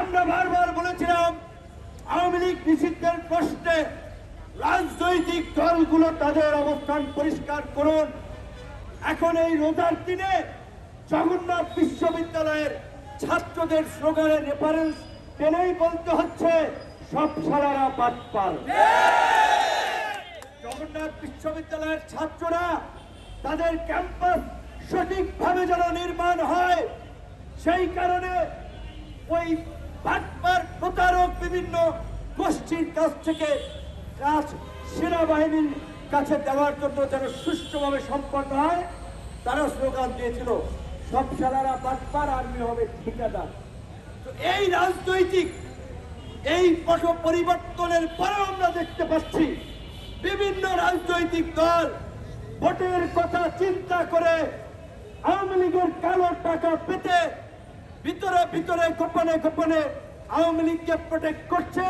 আমরা বারবার বলেছিলাম, আওয়ামী লীগ নিষিদ্ধের প্রশ্নে রাজনৈতিক দলগুলো তাদের অবস্থান পরিষ্কার করুন। এখন এই রোজার দিনে জগন্নাথ বিশ্ববিদ্যালয়ের ছাত্রদের স্লোগানের রেফারেন্স টেনেই বলতে হচ্ছে, সব সালারা বাটপাল জগন্নাথ বিশ্ববিদ্যালয়ের ছাত্ররা তাদের ক্যাম্পাস সঠিকভাবে যেন নির্মাণ হয়, সেই কারণে ওই বাটপার প্রতারক বিভিন্ন গোষ্ঠীর কাছ থেকে কাজ সেনাবাহিনীর কাছে দেওয়ার জন্য যেন সুষ্ঠুভাবে সম্পন্ন হয়, তারা স্লোগান দিয়েছিল, সব সালারা বাটপার আর্মি হবে ঠিকাদার। তো এই রাজনৈতিক, এই পট পরিবর্তনের পরেও আমরা দেখতে পাচ্ছি, বিভিন্ন রাজনৈতিক দল ভোটের কথা চিন্তা করে আওয়ামী লীগের কালো টাকা পেতে ভিতরে ভিতরে, গোপনে গোপনে আওয়ামী লীগকে প্রোটেক্ট করছে,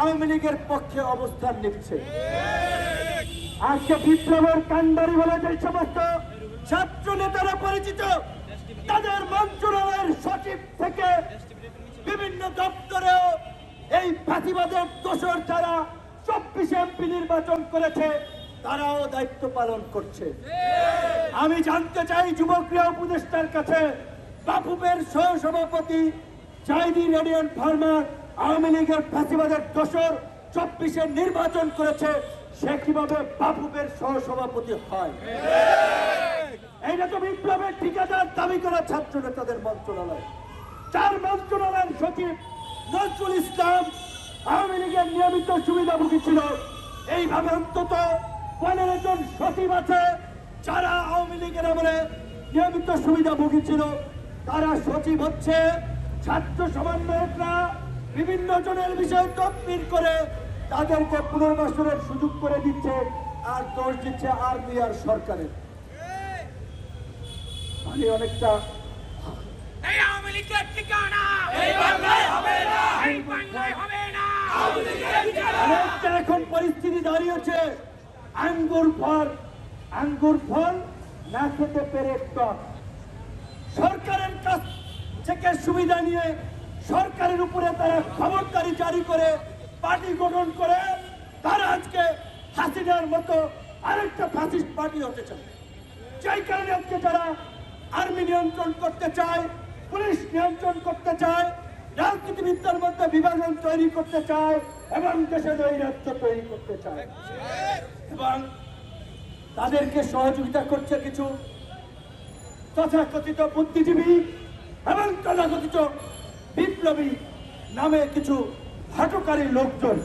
আওয়ামী লীগের পক্ষে অবস্থান নিচ্ছে। আজকে বিপ্লবের কান্ডারি বলে যে সমস্ত ছাত্র নেতারা পরিচিত, তাদের মন্ত্রণালয়ের সচিব থেকে বিভিন্ন দপ্তরেও এই ফাঁসিবাদের দোষর যারা চব্বিশ এমপি নির্বাচন করেছে, তারাও দায়িত্ব পালন করছে। আমি জানতে চাই যুবক্রিয়া উপদেষ্টার কাছে বাপুবের সহসভাপতি চাইনি রেডিয়ান ফার্মার আওয়ামী লীগের ফাঁসিবাদের দোষর চব্বিশে নির্বাচন করেছে, সে কীভাবে বাপুবের সহসভাপতি হয়? এইটা তো বিপ্লবের ঠিকাদার দাবি করা ছাত্র নেতাদের মন্ত্রণালয়। চার মন্ত্রণালয়ের সচিব নজরুল ইসলাম আওয়ামী লীগের নিয়মিত সুবিধাভোগী ছিল। এইভাবে অন্তত পনেরো জন সচিব আছে, যারা আওয়ামী লীগের আমলে নিয়মিত সুবিধাভোগী ছিল। তারা সচিব হচ্ছে ছাত্র সমন্বয়করা বিভিন্ন জনের বিষয়ে তদবির করে তাদেরকে পুনর্বাসনের সুযোগ করে দিচ্ছে আর দোষ দিচ্ছে আর্মি আর সরকারের। আমি অনেকটা এখন পরিস্থিতি দাঁড়িয়েছে আঙ্গুর ফল আঙ্গুর ফল না খেতে পেরে টক। সরকারের কাছ থেকে সুবিধা নিয়ে সরকারের উপরে তারা খবরদারি জারি করে পার্টি গঠন করে, তারা আজকে হাসিনার মতো আরেকটা ফাসিস্ট পার্টি হতে চায়। যাই কারণে আজকে তারা আর্মি নিয়ন্ত্রণ করতে চায়, পুলিশ নিয়ন্ত্রণ করতে চায়, রাজনীতিবিদদের মধ্যে বিভাজন তৈরি করতে চায় এবং দেশে নৈরাজ্য তৈরি করতে চায়। এবং তাদেরকে সহযোগিতা করছে কিছু তথাকথিত বুদ্ধিজীবী এবং তথাকথিত বিপ্লবী নামে কিছু হাটকারী লোকজন